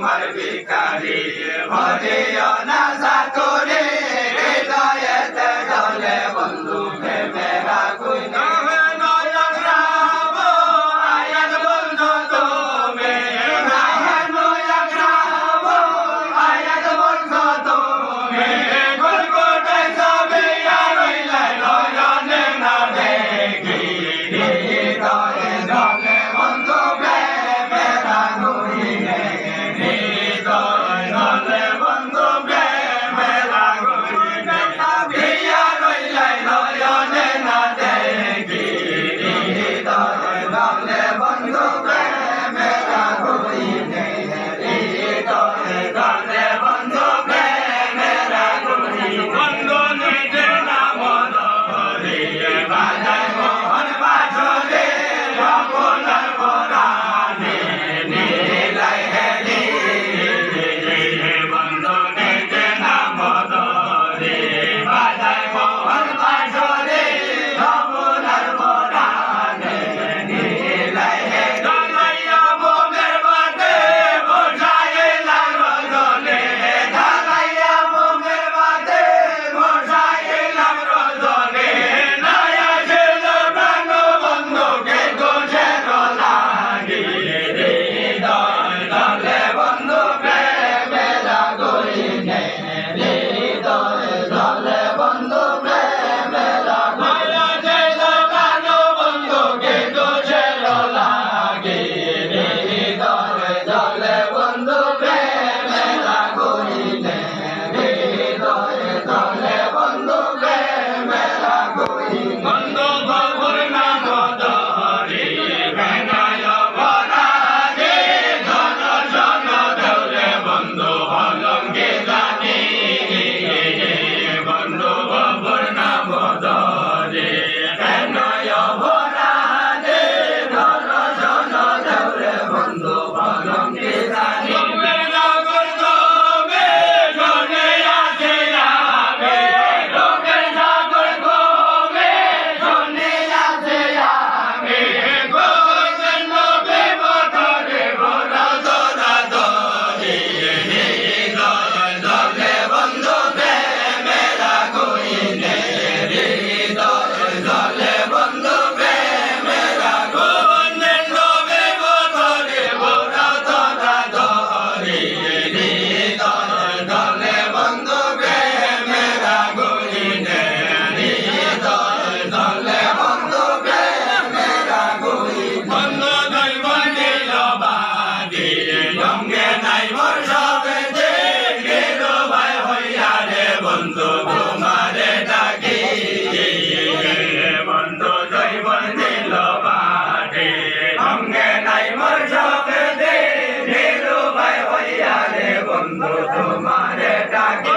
তোমার ভিকারি ভরে ঢঙ্গে নাই মোর সবে দেখে ভাই হইয়া রে বন্ধু, তোমারে ডাকি। বন্ধু জৈব দিল বাটে। ঢঙ্গে নাই মোর সবে দেখে ভাই হইয়া রে বন্ধু, তোমারে ডাকি।